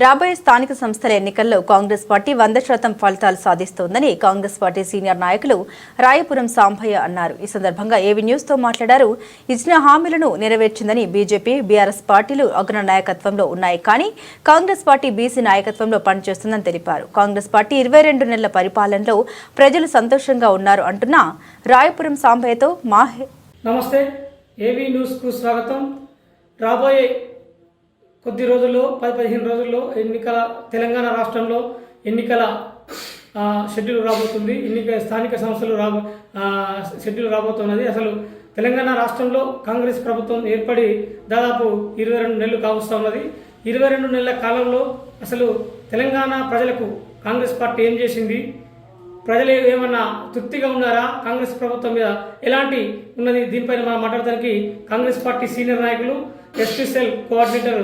రాబోయే స్థానిక సంస్థల ఎన్నికల్లో కాంగ్రెస్ పార్టీ వంద శాతం ఫలితాలు సాధిస్తోందని కాంగ్రెస్ పార్టీ సీనియర్ నాయకులు రాయపురం సాంభయ్య అన్నారు. ఈ సందర్భంగా ఏవీ న్యూస్తో మాట్లాడారు. ఇచ్చిన హామీలను నెరవేర్చిందని బీజేపీ బీఆర్ఎస్ పార్టీలు అగ్ర నాయకత్వంలో ఉన్నాయి. కానీ కాంగ్రెస్ పార్టీ బీసీ నాయకత్వంలో పనిచేస్తుందని తెలిపారు. కాంగ్రెస్ పార్టీ ఇరవై రెండు నెలల పరిపాలనలో ప్రజలు సంతోషంగా ఉన్నారు అంటున్న రాయపురం సాంభయ్యతో మాహే నమస్తే. ఏవీ న్యూస్కు స్వాగతం. రాబోయే కొద్ది రోజుల్లో పది పదిహేను రోజుల్లో ఎన్నికల తెలంగాణ రాష్ట్రంలో ఎన్నికల షెడ్యూల్ రాబోతుంది. ఎన్నిక స్థానిక సంస్థలు రాబో షెడ్యూల్ రాబోతున్నది. అసలు తెలంగాణ రాష్ట్రంలో కాంగ్రెస్ ప్రభుత్వం ఏర్పడి దాదాపు ఇరవై రెండు నెలలు కావస్తూ ఉన్నది. ఇరవై రెండు నెలల కాలంలో అసలు తెలంగాణ ప్రజలకు కాంగ్రెస్ పార్టీ ఏం చేసింది? ప్రజలు ఏమన్నా తృప్తిగా ఉన్నారా? కాంగ్రెస్ ప్రభుత్వం మీద ఎలాంటి ఉన్నది? దీనిపైన మనం మాట్లాడడానికి కాంగ్రెస్ పార్టీ సీనియర్ నాయకులు ఎస్పీసెల్ కోఆర్డినేటర్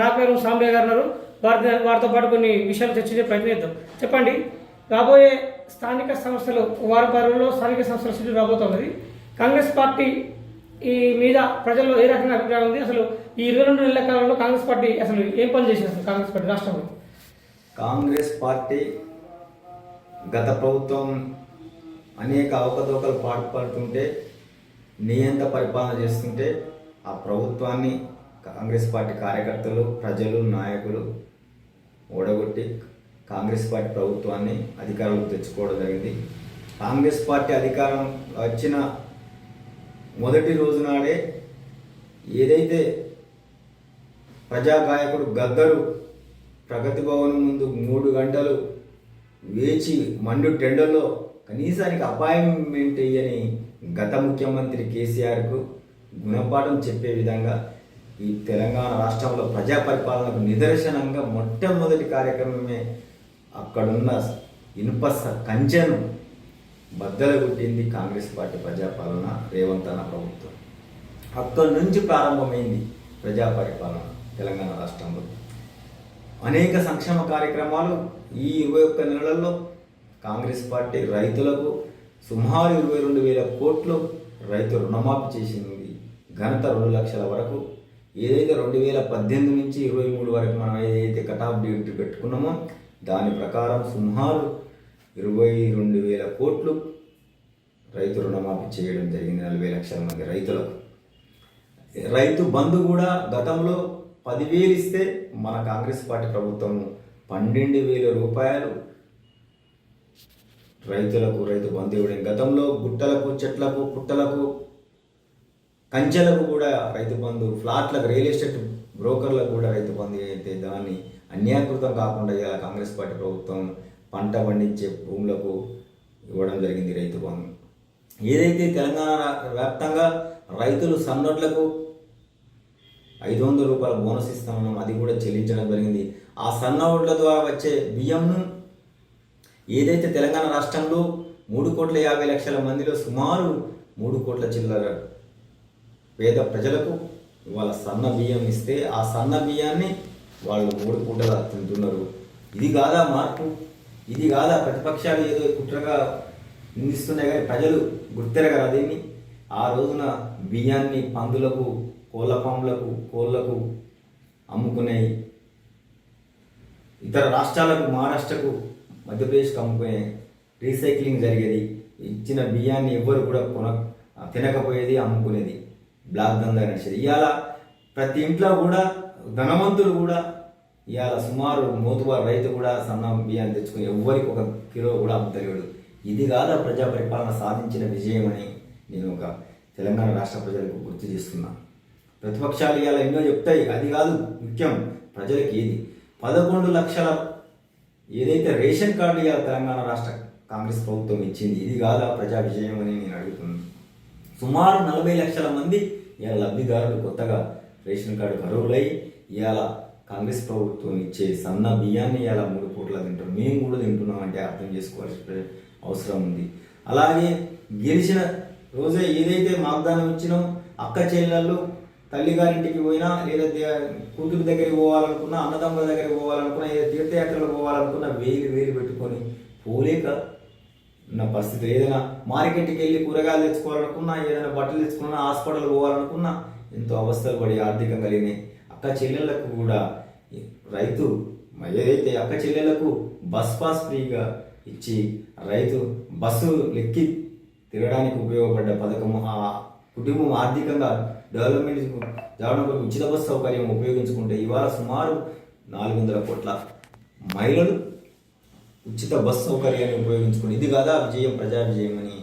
రాపేరు సాంబయ్య గారు ఉన్నారు. వారి వారితో పాటు కొన్ని విషయాలు చర్చించే ప్రయత్నం చేద్దాం. చెప్పండి రాబోయే స్థానిక సంస్థలు వారి వారంలో స్థానిక సంస్థల సీట్లు రాబోతున్నది కాంగ్రెస్ పార్టీ ఈ మీద ప్రజల్లో ఏ రకమైన అభిప్రాయం ఉంది? అసలు ఈ ఇరవై రెండు నెలల కాలంలో కాంగ్రెస్ పార్టీ అసలు ఏం పని చేసింది కాంగ్రెస్ పార్టీ రాష్ట్రంలో? కాంగ్రెస్ పార్టీ గత ప్రభుత్వం అనేక అవకతవకలు పాటుపడుతుంటే నియంత పరిపాలన చేస్తుంటే ఆ ప్రభుత్వాన్ని కాంగ్రెస్ పార్టీ కార్యకర్తలు ప్రజలు నాయకులు ఓడగొట్టి కాంగ్రెస్ పార్టీ ప్రభుత్వాన్ని అధికారంలో తెచ్చుకోవడం జరిగింది. కాంగ్రెస్ పార్టీ అధికారం వచ్చిన మొదటి రోజు నాడే ఏదైతే ప్రజాగాయకుడు గద్దరు ప్రగతి భవన్ ముందు మూడు గంటలు వేచి మండు టెండర్లో కనీసానికి అపాయింట్మెంట్ ఇయ్యని గత ముఖ్యమంత్రి కేసీఆర్కు గుణపాఠం చెప్పే విధంగా ఈ తెలంగాణ రాష్ట్రంలో ప్రజా పరిపాలనకు నిదర్శనంగా మొట్టమొదటి కార్యక్రమమే అక్కడున్న ఇనుప స- కంచెను బద్దలు కొట్టింది కాంగ్రెస్ పార్టీ ప్రజాపాలన రేవంత్ అన్న ప్రభుత్వం. అక్కడి నుంచి ప్రారంభమైంది ప్రజా పరిపాలన తెలంగాణ రాష్ట్రంలో. అనేక సంక్షేమ కార్యక్రమాలు ఈ ఇరవై ఒక్క నెలల్లో కాంగ్రెస్ పార్టీ రైతులకు సుమారు ఇరవై రెండు వేల కోట్లు రైతు రుణమాఫీ చేసింది. ఘనత రెండు లక్షల వరకు ఏదైతే రెండు వేల పద్దెనిమిది నుంచి ఇరవై మూడు వరకు మనం ఏదైతే కట్ ఆఫ్ డేట్ పెట్టుకున్నామో దాని ప్రకారం సుమారు ఇరవై రెండు వేల కోట్లు రైతు రుణమాఫీ చేయడం జరిగింది నలభై లక్షల మంది రైతులకు. రైతు బంధు కూడా గతంలో పదివేలు ఇస్తే మన కాంగ్రెస్ పార్టీ ప్రభుత్వం పన్నెండు వేల రూపాయలు రైతులకు రైతు బంధు ఇవ్వడం. గతంలో గుట్టలకు చెట్లకు పుట్టలకు కంచెలకు కూడా రైతు బంధు ఫ్లాట్లకు రియల్ ఎస్టేట్ బ్రోకర్లకు కూడా రైతు బంధు అయితే దాన్ని అన్యాకృతం కాకుండా ఇలా కాంగ్రెస్ పార్టీ ప్రభుత్వం పంట పండించే భూములకు ఇవ్వడం జరిగింది రైతు బంధు. ఏదైతే తెలంగాణ వ్యాప్తంగా రైతులు సన్నోట్లకు ఐదు వందల రూపాయల బోనస్ ఇస్తామన్నాం అది కూడా చెల్లించడం జరిగింది. ఆ సన్న ఓట్ల ద్వారా వచ్చే బియ్యంను ఏదైతే తెలంగాణ రాష్ట్రంలో మూడు కోట్ల యాభై లక్షల మందిలో సుమారు మూడు కోట్ల చిల్లర పేద ప్రజలకు వాళ్ళ సన్న బియ్యం ఇస్తే ఆ సన్న బియ్యాన్ని వాళ్ళు మూడు పూటలా తింటున్నారు. ఇది కాదా మార్పు? ఇది కాదా ప్రతిపక్షాలు ఏదో కుట్రగా నిందిస్తున్నాయి కానీ ప్రజలు గుర్తెరగరు అదేమి ఆ రోజున బియ్యాన్ని పందులకు కోళ్ళ పాములకు కోళ్ళకు అమ్ముకునే ఇతర రాష్ట్రాలకు మహారాష్ట్రకు మధ్యప్రదేశ్కి అమ్ముకునే రీసైక్లింగ్ జరిగేది. ఇచ్చిన బియ్యాన్ని ఎవ్వరు కూడా కొన తినకపోయేది అమ్ముకునేది. బ్లాక్ దందా నడిచేది ఇవాళ ప్రతి ఇంట్లో కూడా ధనవంతులు కూడా ఇవాళ సుమారు మోతువారు రైతు కూడా సన్న బియ్యాన్ని తెచ్చుకుని ఎవ్వరికి ఒక కిలో కూడా అమ్ముతలేడు. ఇది కాదా ప్రజా పరిపాలన సాధించిన విజయం అని నేను ఒక తెలంగాణ రాష్ట్ర ప్రజలకు గుర్తు చేస్తున్నాను ప్రతిపక్షాలు ఇవాళ ఎన్నో చెప్తాయి. అది కాదు ముఖ్యం ప్రజలకు ఏది? పదకొండు లక్షల ఏదైతే రేషన్ కార్డు ఇవాళ తెలంగాణ రాష్ట్ర కాంగ్రెస్ ప్రభుత్వం ఇచ్చింది ఇది కాదా ప్రజా విజయం అని నేను అడుగుతున్నాను సుమారు నలభై లక్షల మంది ఇవాళ లబ్ధిదారులు కొత్తగా రేషన్ కార్డు అర్హులై ఇవాళ కాంగ్రెస్ ప్రభుత్వం ఇచ్చే సన్న బియ్యాన్ని ఇలా మూడు పూట్ల తింటాం మేము కూడా తింటున్నాం అంటే అర్థం చేసుకోవాల్సిన అవసరం ఉంది. అలాగే గెలిచిన రోజే ఏదైతే వాగ్దానం ఇచ్చినో అక్క చెల్లెళ్ళు తల్లి గారింటికి పోయినా లేదా కూతురు దగ్గరికి పోవాలనుకున్నా అన్నదమ్ముల దగ్గరికి పోవాలనుకున్నా ఏ తీర్థయాత్రలు పోవాలనుకున్నా వేలు వేలు పెట్టుకొని పోలేక నా పరిస్థితి ఏదైనా మార్కెట్కి వెళ్ళి కూరగాయలు తెచ్చుకోవాలనుకున్నా ఏదైనా బట్టలు తెచ్చుకున్నా హాస్పిటల్ పోవాలనుకున్నా ఎంతో అవస్థలు పడి ఆర్థికంగా లేని అక్క చెల్లెళ్ళకు కూడా రైతు ఏదైతే అక్క చెల్లెళ్ళకు బస్ పాస్ ఫ్రీగా ఇచ్చి రైతు బస్సు లెక్కి తిరగడానికి ఉపయోగపడ్డ పథకం ఆ కుటుంబం ఆర్థికంగా డెవలప్మెంట్ జరగడం కొరకు ఉచిత బస్సు సౌకర్యం ఉపయోగించుకుంటే ఇవాళ సుమారు నాలుగు వందల కోట్ల మహిళలు ఉచిత బస్సు సౌకర్యాన్ని ఉపయోగించుకుని ఇది కాదా విజయం ప్రజా విజయం అని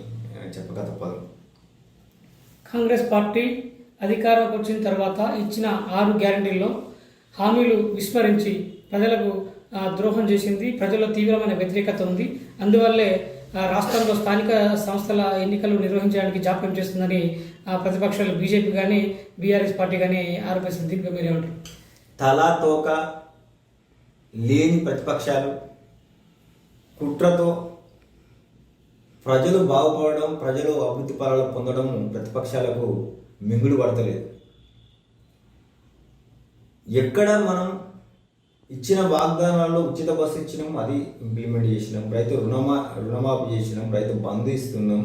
చెప్పక తప్పదు. కాంగ్రెస్ పార్టీ అధికారంలోకి వచ్చిన తర్వాత ఇచ్చిన ఆరు గ్యారంటీల్లో హామీలు విస్మరించి ప్రజలకు ద్రోహం చేసింది. ప్రజల్లో తీవ్రమైన వ్యతిరేకత ఉంది. అందువల్లే రాష్ట్రంలో స్థానిక సంస్థల ఎన్నికలు నిర్వహించడానికి జాప్యం చేస్తుందని ఆ, ప్రతిపక్షాలు బీజేపీ కానీ బీఆర్ఎస్ పార్టీ కానీ ఆరోపిస్తుంది దీనిపై మీరేమంటారు తలా తోక లేని ప్రతిపక్షాలు కుట్రతో ప్రజలు బాగుపడడం ప్రజలు అభివృద్ధి పాలన పొందడం ప్రతిపక్షాలకు మింగుడు పడతలేదు. ఎక్కడ మనం ఇచ్చిన వాగ్దానాల్లో ఉచిత బస్సు ఇచ్చినాం అది ఇంప్లిమెంట్ చేసినాం. రైతు రుణమా రుణమాఫీ చేసినాం రైతు బంధు ఇస్తున్నాం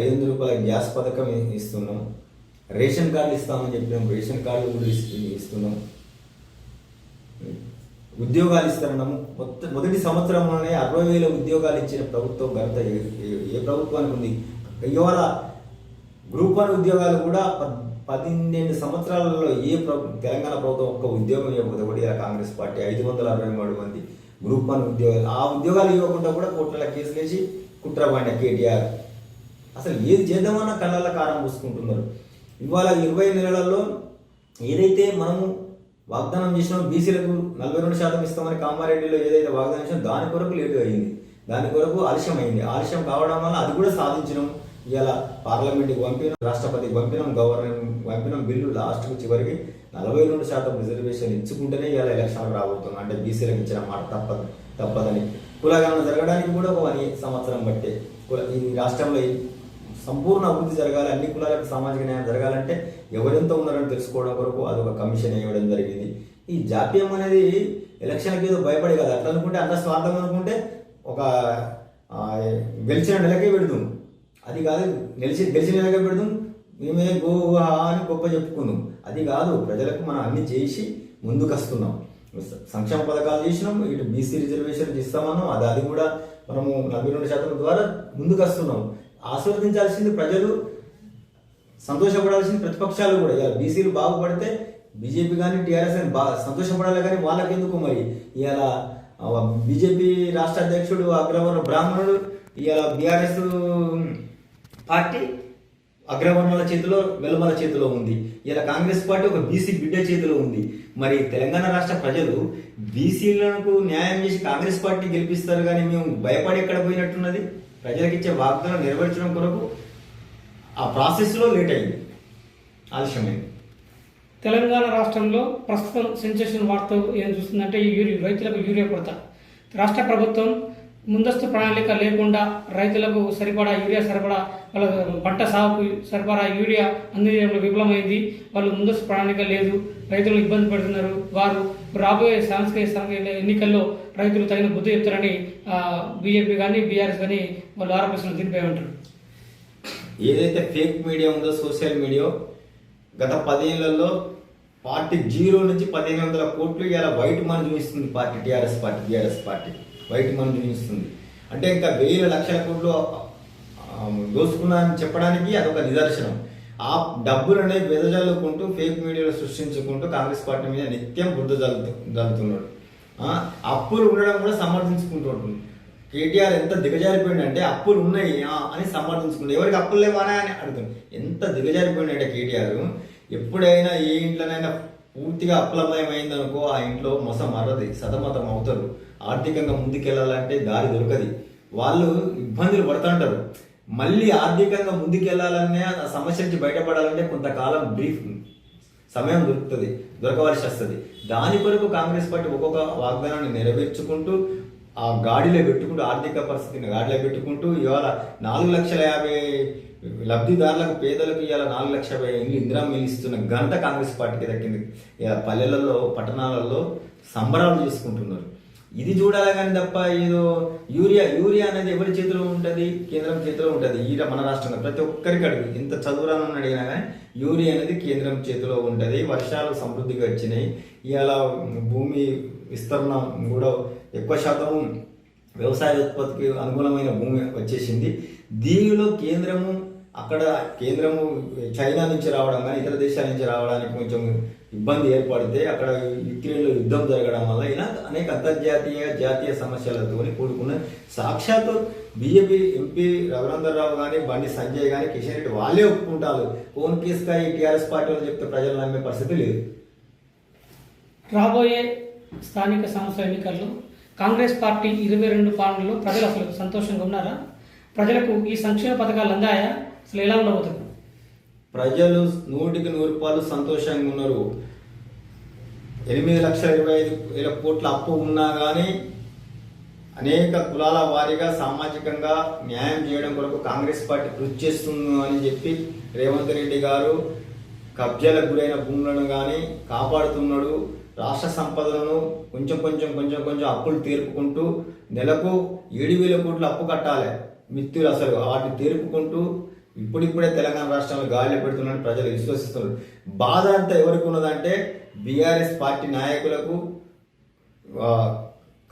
ఐదు వందల రూపాయల గ్యాస్ పథకం ఇస్తున్నాం రేషన్ కార్డు ఇస్తామని చెప్పినాం రేషన్ కార్డు కూడా ఇస్తున్నాం. ఉద్యోగాలు ఇస్తారన్నాము మొత్తం మొదటి సంవత్సరంలోనే అరవై వేల ఉద్యోగాలు ఇచ్చిన ప్రభుత్వం ఘనత ఏ- ప్రభుత్వానికి ఉంది ఇవాళ గ్రూప్ వన్ ఉద్యోగాలు కూడా పద్- పన్నెండు సంవత్సరాలలో ఏ తెలంగాణ ప్రభుత్వం ఒక్క ఉద్యోగం ఇవ్వకపోతే కూడా కాంగ్రెస్ పార్టీ ఐదు వందల అరవై మూడు మంది గ్రూప్ వన్ ఉద్యోగాలు ఆ ఉద్యోగాలు ఇవ్వకుండా కూడా కోట్ల కేసులు వేసి కుట్రబండ కేటీఆర్. అసలు ఏది చేద్దామన్నా కళ్ళ కారం పూసుకుంటున్నారు. ఇవాళ ఇరవై నెలలలో ఏదైతే మనము వాగ్దానం చేసిన బీసీలకు నలభై రెండు శాతం ఇస్తామని కామారెడ్డిలో ఏదైతే వాగ్దానం చేసినా దాని కొరకు లేటు అయింది. దాని కొరకు ఆలస్యం అయింది ఆలస్యం కావడం వల్ల అది కూడా సాధించడం ఇలా పార్లమెంట్కి పంపినాం రాష్ట్రపతికి పంపినాం గవర్నర్ పంపినాం బిల్లు లాస్ట్కు చివరికి నలభై రెండు శాతం రిజర్వేషన్ ఇచ్చుకుంటేనే ఇలా ఎలక్షన్లు రాబోతుంది అంటే బీసీలకు ఇచ్చిన మాట తప్పదు తప్పదని. కులగణన జరగడానికి కూడా ఒక సంవత్సరం బట్టే ఈ రాష్ట్రంలో సంపూర్ణ అభివృద్ధి జరగాలి అన్ని కులాలకు సామాజిక న్యాయం జరగాలంటే ఎవరెంత ఉన్నారని తెలుసుకోవడం కొరకు అదొక కమిషన్ వేయడం జరిగింది. ఈ జాప్యం అనేది ఎలక్షన్కి ఏదో భయపడి కాదు. అట్లా అనుకుంటే అంత స్వార్థం అనుకుంటే ఒక గెలిచిన నెలకే పెడుతుంది అది కాదు గెలిచి గెలిచిన నెలకే పెడుతుంది మేమే గోవా అని గొప్ప చెప్పుకుందాం. అది కాదు ప్రజలకు మనం అన్ని చేసి ముందుకు వస్తున్నాం సంక్షేమ పథకాలు చేసినాం ఇటు బీసీ రిజర్వేషన్ ఇస్తామన్నాం. అది అది కూడా మనము నలభై రెండు శాతం ద్వారా ముందుకు ఆస్వాదించాల్సింది ప్రజలు సంతోషపడాల్సింది ప్రతిపక్షాలు కూడా. ఇలా బీసీలు బాగుపడితే బీజేపీ కానీ టీఆర్ఎస్ కానీ బాగా సంతోషపడాలి కానీ వాళ్ళకెందుకు మరి? ఇవాళ బీజేపీ రాష్ట్ర అధ్యక్షుడు అగ్రవర్ణ బ్రాహ్మణుడు ఇవాళ బీఆర్ఎస్ పార్టీ అగ్రవర్ణాల చేతిలో వెలుమల చేతిలో ఉంది. ఇలా కాంగ్రెస్ పార్టీ ఒక బీసీ బిడ్డ చేతిలో ఉంది. మరి తెలంగాణ రాష్ట్ర ప్రజలు బీసీలకు న్యాయం చేసి కాంగ్రెస్ పార్టీ గెలిపిస్తారు కానీ మేము భయపడి ఎక్కడ పోయినట్టున్నది? ప్రజలకు ఇచ్చే వాగ్దానం నెరవేర్చడం కొరకు ఆ ప్రాసెస్లో లేట్ అయింది. ఆలస్యమైంది. తెలంగాణ రాష్ట్రంలో ప్రస్తుతం సెన్సేషన్ వార్త ఏం చూస్తుందంటే ఈ యూరియా రైతులకు యూరియా కొరత. రాష్ట్ర ప్రభుత్వం ముందస్తు ప్రణాళిక లేకుండా రైతులకు సరిపడా యూరియా సరిపడా వాళ్ళ పంట సాగుకు సరిపడా యూరియా అందించడంలో విఫలమైంది. వాళ్ళు ముందస్తు ప్రణాళిక లేదు. రైతులు ఇబ్బంది పడుతున్నారు. వారు రాబోయే సాంస్కృతిక ఎన్నికల్లో రైతులు తగిన బుద్ధి చెప్తారని బీజేపీ కానీ బీఆర్ఎస్ కానీ వాళ్ళు ఆరోపిస్తున్న దీనిపై ఉంటారు ఏదైతే ఫేక్ మీడియా ఉందో సోషల్ మీడియా గత పదేళ్ళలో పార్టీ జీరో నుంచి పదిహేను వందల కోట్లు ఇలా వైట్ మనీ చూపిస్తుంది party TRS party TRS party. White money చూపిస్తుంది. అంటే ఇంకా వేల లక్షల కోట్లు ఆ, దోసుకున్నారని చెప్పడానికి అదొక నిదర్శనం. ఆ డబ్బులు అనేది వెదజల్లుకుంటూ ఫేక్ మీడియాలో సృష్టించుకుంటూ కాంగ్రెస్ పార్టీ మీద నిత్యం బుద్ధ జల్లుతూ జల్లుతున్నాడు. అప్పులు ఉండడం కూడా సమర్థించుకుంటుంటుంది కేటీఆర్ ఎంత దిగజారిపోయిందంటే అప్పులు ఉన్నాయి ఆ, అని సమర్థించుకుంటే ఎవరికి అప్పులు లేవానా అని అడుగుతుంది ఎంత దిగజారిపోయిందంటే కేటీఆర్ ఎప్పుడైనా ఏ ఇంట్లోనైనా పూర్తిగా అప్పులమయం అయిందనుకో ఆ ఇంట్లో మొస మరది సతమతం అవుతారు. ఆర్థికంగా ముందుకెళ్ళాలంటే దారి దొరకది. వాళ్ళు ఇబ్బందులు పడుతుంటారు. మళ్ళీ ఆర్థికంగా ముందుకెళ్ళాలనే ఆ సమస్య నుంచి బయటపడాలంటే కొంతకాలం బ్రీఫ్ సమయం దొరుకుతుంది దొరకవలసి వస్తుంది. దాని కొరకు కాంగ్రెస్ పార్టీ ఒక్కొక్క వాగ్దానాన్ని నెరవేర్చుకుంటూ ఆ గాడిలో పెట్టుకుంటూ ఆర్థిక పరిస్థితిని గాడిలో పెట్టుకుంటూ ఇవాళ నాలుగు లక్షల యాభై లబ్ధిదారులకు పేదలకు ఇవాళ నాలుగు లక్షల యాభై ఇల్లు ఇందిరా మిగిలిస్తున్న ఇస్తున్న ఘనత కాంగ్రెస్ పార్టీకి దక్కింది. ఇవాళ పల్లెలలో పట్టణాలలో సంబరాలు చేసుకుంటున్నారు. ఇది చూడాలి కానీ తప్ప ఏదో యూరియా యూరియా అనేది ఎవరి చేతిలో ఉంటుంది? కేంద్రం చేతిలో ఉంటుంది. ఈ మన రాష్ట్రంలో ప్రతి ఒక్కరికి అడుగు. ఎంత చదువురాను అడిగినా కానీ యూరియా అనేది కేంద్రం చేతిలో ఉంటుంది. వర్షాలు సమృద్ధిగా వచ్చినాయి. ఇవాళ భూమి విస్తరణ కూడా ఎక్కువ శాతం వ్యవసాయ ఉత్పత్తికి అనుగుణమైన భూమి వచ్చేసింది. దీనిలో కేంద్రము అక్కడ కేంద్రము చైనా నుంచి రావడం కానీ ఇతర దేశాల నుంచి రావడానికి కొంచెం ఇబ్బంది ఏర్పడితే అక్కడ యుక్రెయిన్లో యుద్ధం జరగడం వల్ల ఇలా అనేక అంతర్జాతీయ జాతీయ సమస్యలతో కూడుకున్న సాక్షాత్తు బీజేపీ ఎంపీ రఘునందరరావు కానీ బండి సంజయ్ కానీ కిషన్ రెడ్డి వాళ్ళే ఒప్పుకుంటారు. ఫోన్ కేసుగా ఈ టీఆర్ఎస్ పార్టీ వాళ్ళు చెప్తే ప్రజలు నమ్మే పరిస్థితి లేదు. రాబోయే స్థానిక సంస్థల ఎన్నికల్లో కాంగ్రెస్ పార్టీ ఇరవై రెండు పాలనలో ప్రజలు అసలు సంతోషంగా ఉన్నారా? ప్రజలకు ఈ సంక్షేమ పథకాలు అందాయా? అసలు ఎలా ఉండబోతుంది? ప్రజలు నూటికి నూరు రూపాయలు సంతోషంగా ఉన్నారు. ఎనిమిది లక్షల ఇరవై ఐదు వేల కోట్ల అప్పు ఉన్నా కానీ అనేక కులాల వారీగా సామాజికంగా న్యాయం చేయడం కొరకు కాంగ్రెస్ పార్టీ కృషి చేస్తుంది అని చెప్పి రేవంత్ రెడ్డి గారు కబ్జాలకు గురైన భూములను కానీ కాపాడుతున్నాడు. రాష్ట్ర సంపదలను కొంచెం కొంచెం కొంచెం కొంచెం అప్పులు తీర్పుకుంటూ నెలకు ఏడు వేల కోట్ల అప్పు కట్టాలి. మిత్రులు అసలు వాటిని తీర్పుకుంటూ ఇప్పుడిప్పుడే తెలంగాణ రాష్ట్రంలో గాలిలో పెడుతున్నారని ప్రజలు విశ్వసిస్తున్నారు. బాధ అంతా ఎవరికి ఉన్నదంటే బీఆర్ఎస్ పార్టీ నాయకులకు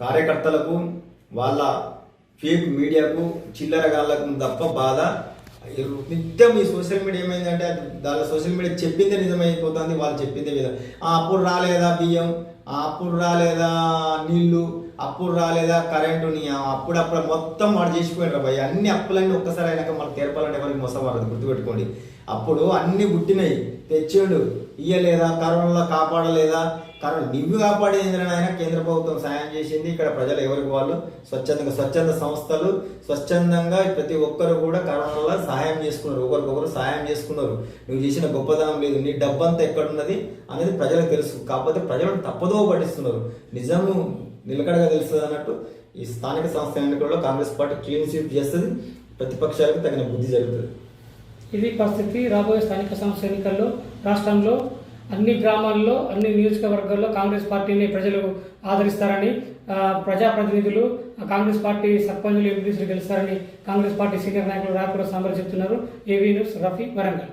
కార్యకర్తలకు వాళ్ళ ఫేక్ మీడియాకు చిల్లరగాళ్ళకు తప్ప బాధ. నిత్యం ఈ సోషల్ మీడియా ఏమైందంటే దాని సోషల్ మీడియా చెప్పిందే నిజమైపోతుంది వాళ్ళు చెప్పిందే విధం. అప్పుడు రాలేదా బియ్యం? అప్పుడు రాలేదా నీళ్ళు అప్పుడు రాలేదా? కరెంటు నీ అప్పుడప్పుడు మొత్తం వాడు చేసిపోయినారు భయ అన్ని అప్పులన్నీ ఒక్కసారి అయినాక మనకు తెరపాలంటే ఎవరికి మోసం గుర్తుపెట్టుకోండి. అప్పుడు అన్ని పుట్టినాయి తెచ్చిండు. ఇయ్యలేదా? కరోనాలో కాపాడలేదా? కరోనా నివ్వు కాపాడేది ఆయన కేంద్ర ప్రభుత్వం సాయం చేసింది. ఇక్కడ ప్రజలు ఎవరికి వాళ్ళు? స్వచ్ఛందంగా స్వచ్ఛంద సంస్థలు. స్వచ్ఛందంగా ప్రతి ఒక్కరు కూడా కరోనాలో సహాయం చేసుకున్నారు. ఒకరికొకరు సహాయం చేసుకున్నారు. నువ్వు చేసిన గొప్పదనం లేదు. నీ డబ్బంతా ఎక్కడున్నది అనేది ప్రజలకు తెలుసు. కాకపోతే ప్రజలను తప్పదో పట్టిస్తున్నారు. నిజము నిలకడగా తెలుస్తుంది అన్నట్టు ఈ స్థానిక సంస్థ ఎన్నికల్లో కాంగ్రెస్ పార్టీ క్లీన్ స్వీప్ చేస్తుంది. ప్రతిపక్షాలకు తగిన బుద్ధి జరుగుతుంది. ఇది పరిస్థితి రాబోయే స్థానిక సంస్థ ఎన్నికల్లో రాష్ట్రంలో అన్ని గ్రామాల్లో అన్ని నియోజకవర్గాల్లో కాంగ్రెస్ పార్టీని ప్రజలు ఆదరిస్తారని ప్రజాప్రతినిధులు కాంగ్రెస్ పార్టీ సర్పంచులు ఎంపీసీలు గెలుస్తారని కాంగ్రెస్ పార్టీ సీనియర్ నాయకులు రాపుర సాంబర్ చెప్తున్నారు. AV news Rafi Warangal.